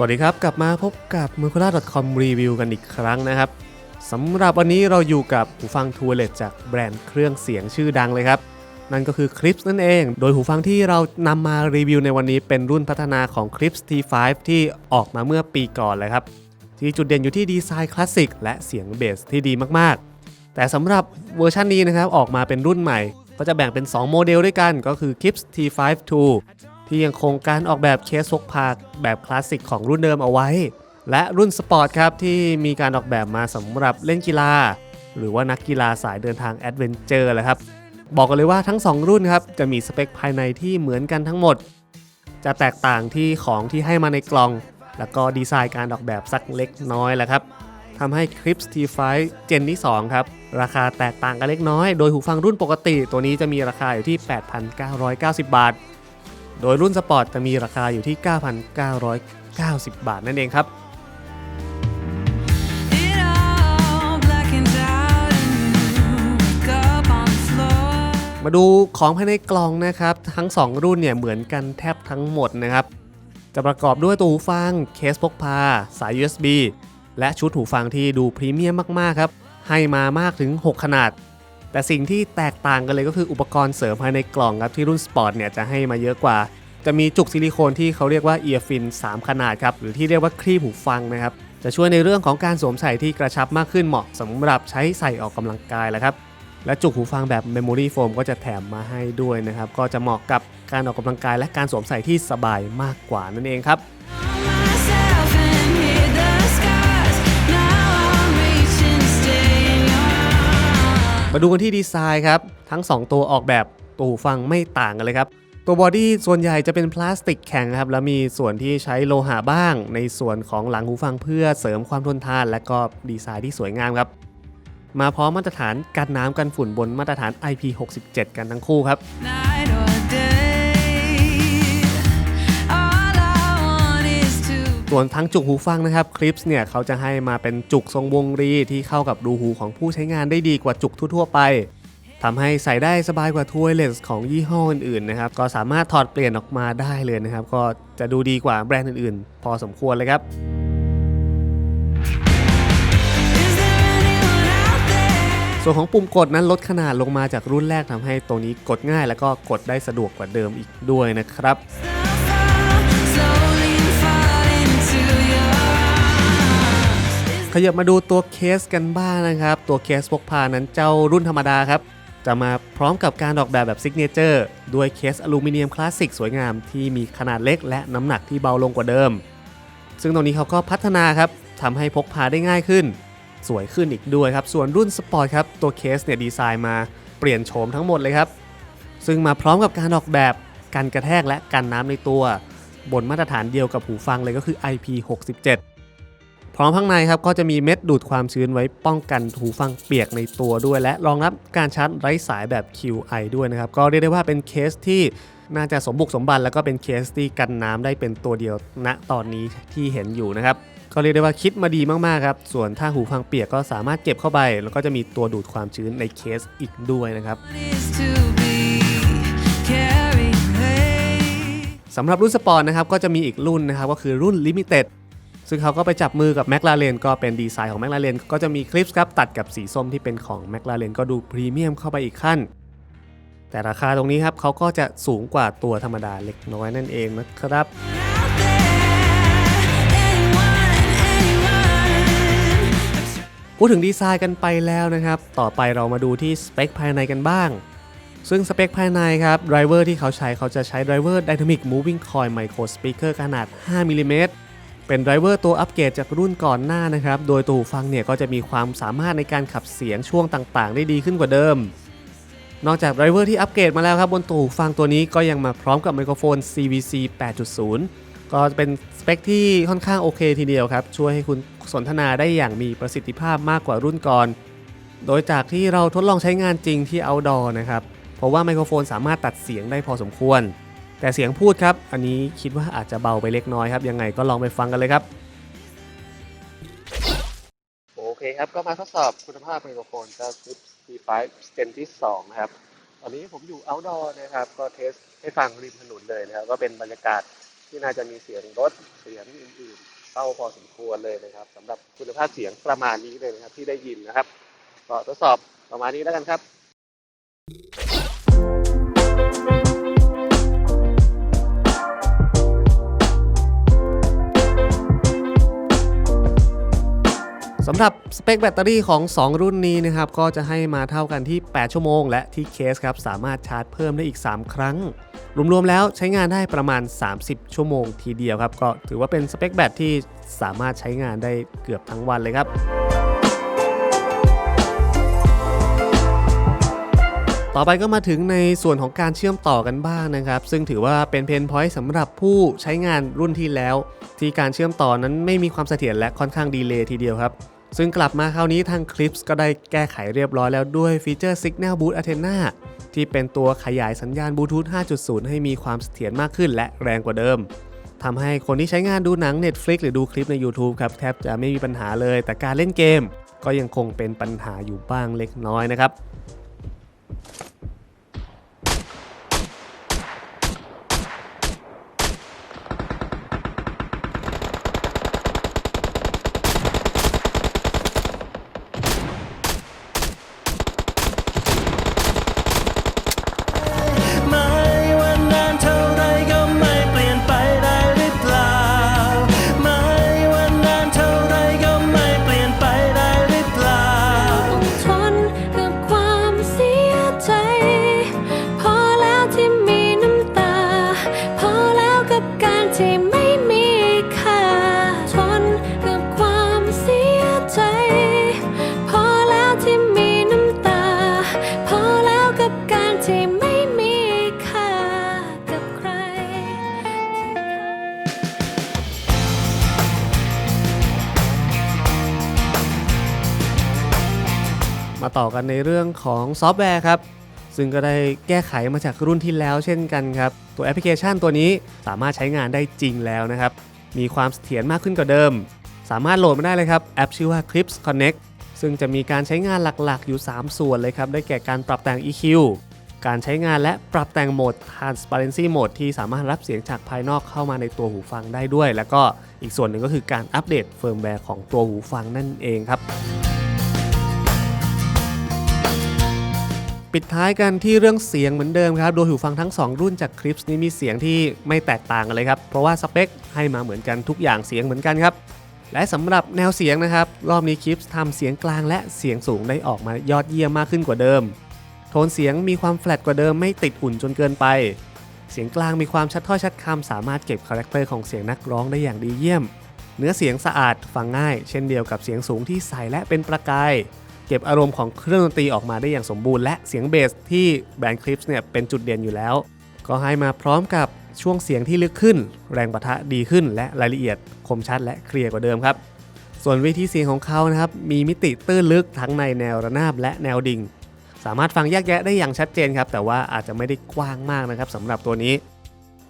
สวัสดีครับ กลับมาพบกับ m u r k u l a c o m Review กันอีกครั้งนะครับสำหรับวันนี้เราอยู่กับหูฟังทูเลตจากแบรนด์เครื่องเสียงชื่อดังเลยครับ นั่นก็คือ Clips นั่นเอง โดยหูฟังที่เรานำมารีวิวในวันนี้เป็นรุ่นพัฒนาของ Clips T5 ที่ออกมาเมื่อปีก่อนเลยครับ ที่จุดเด่นอยู่ที่ดีไซน์คลาสสิกและเสียงเบสที่ดีมากๆ แต่สำหรับเวอร์ชันนี้นะครับออกมาเป็นรุ่นใหม่ ก็จะแบ่งเป็น 2 โมเดลด้วยกันก็คือ Clips T5 II ที่ยังคงการออกแบบเคสพกพาแบบคลาสสิกของรุ่นเดิมเอาไว้ และรุ่นสปอร์ตครับที่มีการออกแบบมาสำหรับเล่นกีฬา หรือว่านักกีฬาสายเดินทางแอดเวนเจอร์แหละครับ บอกกันเลยว่าทั้ง 2 รุ่นครับจะมีสเปคภายในที่เหมือนกันทั้งหมด จะแตกต่างที่ของที่ให้มาในกล่อง แล้วก็ดีไซน์การออกแบบสักเล็กน้อยแหละครับทำให้ Clips T5 Gen ที่ 2 ครับ ราคาแตกต่างกันเล็กน้อย โดยหูฟังรุ่นปกติ ตัวนี้จะมีราคาอยู่ที่ 8,990 บาท โดยรุ่นสปอร์ตจะมีราคาอยู่ที่ 9,990 บาทนั่นเองครับมาดูของภายในกล่องนะครับ ทั้ง 2 รุ่นเนี่ยเหมือนกันแทบทั้งหมดนะครับ จะประกอบด้วยตัวหูฟัง เคสพกพา สาย USB และชุดหูฟังที่ดูพรีเมียมมาก ๆ ครับ ให้มามากถึง 6 ขนาด แต่สิ่งที่แตกต่างกันเลยก็คืออุปกรณ์เสริมภายในกล่องครับที่รุ่นสปอร์ตเนี่ยจะให้มาเยอะกว่า จะมีจุกซิลิโคนที่เขาเรียกว่าเอียร์ฟิน 3 ขนาดครับหรือที่เรียกว่าครีบหูฟังนะครับจะช่วยในเรื่องของการสวมใส่ที่กระชับมากขึ้นเหมาะสำหรับใช้ใส่ออกกำลังกายแหละครับและจุกหูฟังแบบ Memory Foam ก็จะแถมมาให้ด้วยนะครับ ก็จะเหมาะกับการออกกำลังกายและการสวมใส่ที่สบายมากกว่านั่นเองครับ มาดูกันที่ดีไซน์ครับ ทั้ง 2 ตัวออกแบบตัวหูฟังไม่ต่างกันเลยครับ ตัวบอดี้ส่วนใหญ่จะเป็นพลาสติกแข็งครับ แล้วมีส่วนที่ใช้โลหะบ้าง ในส่วนของหลังหูฟังเพื่อเสริมความทนทาน และก็ดีไซน์ที่สวยงามครับ มาพร้อมมาตรฐานกันน้ำกันฝุ่นบนมาตรฐาน IP67 กันทั้งคู่ครับ ส่วนทั้งจุกหูฟังนะครับคลิปส์เนี่ยเขาจะให้มาเป็นจุกทรงวงรีที่เข้ากับรูหูของผู้ใช้งานได้ดีกว่าจุกทั่วๆไปทำให้ใส่ได้สบายกว่าทัวร์เลสของยี่ห้ออื่นๆนะครับก็สามารถถอดเปลี่ยนออกมาได้เลยนะครับ ก็จะดูดีกว่าแบรนด์อื่นๆ พอสมควรเลยครับส่วนของปุ่มกดนั้นลดขนาดลงมาจากรุ่นแรกทำให้ตัวนี้กดง่าย แล้วก็กดได้สะดวกกว่าเดิมอีกด้วยนะครับ ยับมาดูตัวเคสกันบ้างนะครับ ตัวเคสพกพานั้นเจ้ารุ่นธรรมดาครับ จะมาพร้อมกับการออกแบบแบบซิกเนเจอร์ด้วยเคสอลูมิเนียมคลาสสิกสวยงามที่มีขนาดเล็กและน้ำหนักที่เบาลงกว่าเดิม ซึ่งตรงนี้เขาก็พัฒนาครับทำให้พกพาได้ง่ายขึ้น สวยขึ้นอีกด้วยครับ ส่วนรุ่นสปอร์ตครับตัวเคสเนี่ยดีไซน์มาเปลี่ยนโฉมทั้งหมดเลยครับ ซึ่งมาพร้อมกับการออกแบบกันกระแทกและกันน้ำในตัว บนมาตรฐานเดียวกับหูฟังเลยก็คือ IP67 พร้อมข้างในครับก็จะมีเม็ดดูดความชื้นไว้ป้องกันหูฟังเปียกในตัวด้วย และรองรับการชาร์จไร้สายแบบ QI ด้วยนะครับก็เรียกได้ว่าเป็นเคสที่น่าจะสมบุกสมบันแล้วก็เป็นเคสที่กันน้ำได้เป็นตัวเดียวณตอนนี้ที่เห็นอยู่นะครับก็เรียกได้ว่าคิดมาดีมากๆครับ ส่วนถ้าหูฟังเปียกก็สามารถเก็บเข้าไป แล้วก็จะมีตัวดูดความชื้นในเคสอีกด้วยนะครับสำหรับรุ่นสปอร์ตนะครับก็จะมีอีกรุ่นนะครับก็คือรุ่น Limited ซึ่งเขาก็ไปจับมือกับ McLaren ก็เป็นดีไซน์ของ McLaren ก็จะมีคลิปครับตัดกับสีส้มที่เป็นของ McLaren ก็ดูพรีเมียมเข้าไปอีกขั้น แต่ราคาตรงนี้ครับเขาก็จะสูงกว่าตัวธรรมดาเล็กน้อยนั่นเองนะครับพูดถึงดีไซน์กันไปแล้วนะครับ ต่อไปเรามาดูที่สเปคภายในกันบ้าง ซึ่งสเปคภายในครับไดรเวอร์ที่เขาใช้เขาจะใช้ไดรเวอร์ Dynamic Moving Coil Micro Speaker ขนาด 5 มิลลิเมตร เป็นไดรเวอร์ตัวอัปเกรดจากรุ่นก่อนหน้านะครับ โดยตัวหูฟังเนี่ยก็จะมีความสามารถในการขับเสียงช่วงต่างๆ ได้ดีขึ้นกว่าเดิม นอกจากไดรเวอร์ที่อัปเกรดมาแล้วครับบนตัวหูฟังตัวนี้ก็ยังมาพร้อมกับไมโครโฟน CVC 8.0 ก็เป็นสเปคที่ค่อนข้างโอเคทีเดียวครับ ช่วยให้คุณสนทนาได้อย่างมีประสิทธิภาพมากกว่ารุ่นก่อน โดยจากที่เราทดลองใช้งานจริงที่ outdoor นะครับ เพราะว่าไมโครโฟนสามารถตัดเสียงได้พอสมควร แต่เสียงพูดครับ อันนี้คิดว่าอาจจะเบาไปเล็กน้อยครับ ยังไงก็ลองไปฟังกันเลยครับ โอเคครับ ก็มาทดสอบคุณภาพไมโครโฟนเจ้าชุด C5 Gen ที่ 2 นะครับ ตอนนี้ผมอยู่ outdoor นะครับ ก็เทสให้ฟังริมถนนเลยนะครับ ก็เป็นบรรยากาศที่น่าจะมีเสียงรถ เสียงอื่นๆเข้าพอสมควรเลยนะครับสำหรับคุณภาพเสียงประมาณนี้เลยนะครับที่ได้ยินนะครับ ก็ทดสอบประมาณนี้แล้วกันครับำหรับสเปคแบตเตอรี่ของ 2 รุ่นนี้นะครับก็จะให้มาเท่ากันที่ 8 ชั่วโมง และที่เคสครับสามารถชาร์จเพิ่มได้อีก 3 ครั้ง รวมๆแล้วใช้งานได้ประมาณ 30 ชั่วโมงทีเดียวครับ ก็ถือว่าเป็นสเปคแบตที่สามารถใช้งานได้เกือบทั้งวันเลยครับต่อไปก็มาถึงในส่วนของการเชื่อมต่อกันบ้างนะครับ ซึ่งถือว่าเป็นเพนพอยต์สำหรับผู้ใช้งานรุ่นที่แล้ว ที่การเชื่อมต่อนั้นไม่มีความเสถียรและค่อนข้างดีเลย์ทีเดียวครับ ซึ่งกลับมาคราวนี้ทางคลิปก็ได้แก้ไขเรียบร้อยแล้วด้วยฟีเจอร์ Signal Boost Antenna ที่เป็นตัวขยายสัญญาณบลูทูธ 5.0 ให้มีความเสถียรมากขึ้นและแรงกว่าเดิมทำให้คนที่ใช้งานดูหนัง Netflix หรือดูคลิปใน YouTube ครับแทบจะไม่มีปัญหาเลย แต่การเล่นเกม ก็ยังคงเป็นปัญหาอยู่บ้างเล็กน้อยนะครับ ต่อกันในเรื่องของซอฟต์แวร์ครับ ซึ่งก็ได้แก้ไขมาจากรุ่นที่แล้วเช่นกันครับ ตัวแอปพลิเคชันตัวนี้สามารถใช้งานได้จริงแล้วนะครับ มีความเสถียรมากขึ้นกว่าเดิม สามารถโหลดมาได้เลยครับ แอปชื่อว่า Clips Connect ซึ่งจะมีการใช้งานหลักๆ อยู่ 3 ส่วนเลยครับ ได้แก่การปรับแต่ง EQ การใช้งานและปรับแต่งโหมด Transparency Mode ที่สามารถรับเสียงจากภายนอกเข้ามาในตัวหูฟังได้ด้วย แล้วก็อีกส่วนหนึ่งก็คือการอัปเดตเฟิร์มแวร์ของตัวหูฟังนั่นเองครับ ปิดท้ายกันที่เรื่องเสียงเหมือนเดิมครับ โดยหูฟังทั้ง 2 รุ่นจากคลิปนี้มีเสียงที่ไม่แตกต่างกันเลยครับ เพราะว่าสเปคให้มาเหมือนกันทุกอย่างเสียงเหมือนกันครับ และสำหรับแนวเสียงนะครับ รอบนี้คลิปทำเสียงกลางและเสียงสูงได้ออกมายอดเยี่ยมมากขึ้นกว่าเดิม โทนเสียงมีความแฟลตกว่าเดิมไม่ติดอุ่นจนเกินไป เสียงกลางมีความชัดถ้อยชัดคำสามารถเก็บคาแรคเตอร์ของเสียงนักร้องได้อย่างดีเยี่ยม เนื้อเสียงสะอาดฟังง่าย เช่นเดียวกับเสียงสูงที่ใสและเป็นประกาย เก็บอารมณ์ของเครื่องดนตรีออกมาได้อย่างสมบูรณ์และเสียงเบสที่แบรนด์คลิปส์เนี่ยเป็นจุดเด่นอยู่แล้ว ก็ให้มาพร้อมกับช่วงเสียงที่ลึกขึ้น แรงปะทะดีขึ้น และรายละเอียดคมชัดและเคลียร์กว่าเดิมครับ ส่วนวิธีเสียงของเขานะครับมีมิติตื้นลึกทั้งในแนวระนาบและแนวดิ่ง สามารถฟังแยกแยะได้อย่างชัดเจนครับแต่ว่าอาจจะไม่ได้กว้างมากนะครับสำหรับตัวนี้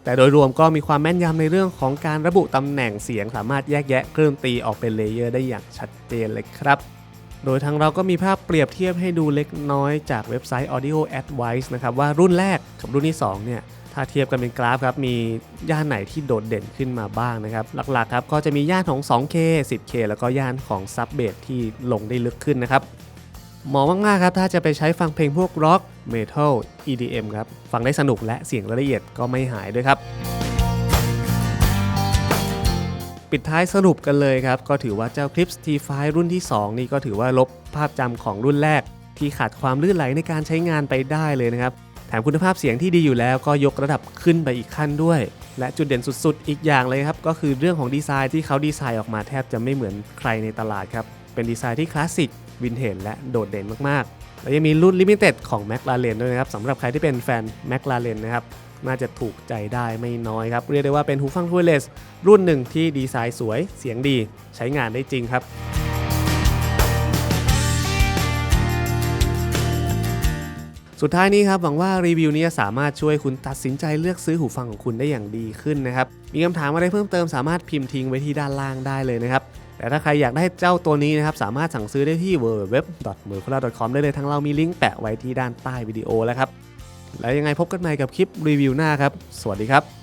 แต่โดยรวมก็มีความแม่นยำในเรื่องของการระบุตำแหน่งเสียง สามารถแยกแยะเครื่องตีออกเป็นเลเยอร์ได้อย่างชัดเจนเลยครับ โดยทางเราก็มีภาพเปรียบเทียบให้ดูเล็กน้อยจากเว็บไซต์ Audio Advice นะครับว่ารุ่นแรกกับรุ่นที่2เนี่ยถ้าเทียบกันเป็นกราฟครับมีย่านไหนที่โดดเด่นขึ้นมาบ้างนะครับหลักๆครับก็จะมีย่านของ 2K 10K แล้วก็ย่านของ Sub b a s ที่ลงได้ลึกขึ้นนะครับเหมาะมากๆครับถ้าจะไปใช้ฟังเพลงพวกร็อกเมทัล EDM ครับฟังได้สนุกและเสียงละเอียดก็ไม่หายด้วยครับ ปิดท้ายสรุปกันเลยครับ ก็ถือว่าเจ้าคลิป T5 รุ่นที่ 2 นี่ก็ถือว่าลบภาพจำของรุ่นแรก ที่ขาดความลื่นไหลในการใช้งานไปได้เลยนะครับ แถมคุณภาพเสียงที่ดีอยู่แล้วก็ยกระดับขึ้นไปอีกขั้นด้วย และจุดเด่นสุดๆ อีกอย่างเลยครับ ก็คือเรื่องของดีไซน์ที่เขาดีไซน์ออกมาแทบจะไม่เหมือนใครในตลาดครับ เป็นดีไซน์ที่คลาสสิกวินเทจและโดดเด่นมากๆ และยังมีรุ่นลิมิเต็ดของ McLaren ด้วยนะครับสำหรับใครที่เป็นแฟน McLaren นะครับ น่าจะถูกใจได้ไม่น้อยครับ เรียกได้ว่าเป็นหูฟัง wireless รุ่นหนึ่งที่ดีไซน์สวยเสียงดีใช้งานได้จริงครับสุดท้ายนี้ครับหวังว่ารีวิวนี้จะสามารถช่วยคุณตัดสินใจเลือกซื้อหูฟังของคุณได้อย่างดีขึ้นนะครับ มีคำถามอะไรเพิ่มเติมสามารถพิมพ์ทิ้งไว้ที่ด้านล่างได้เลยนะครับ แต่ถ้าใครอยากได้เจ้าตัวนี้นะครับ สามารถสั่งซื้อได้ที่ www.mercola.com ได้เลยทั้งเรามีลิงก์แปะไว้ที่ด้านใต้วิดีโอแล้วครับ แล้วยังไงพบกันใหม่กับคลิปรีวิวหน้าครับ สวัสดีครับ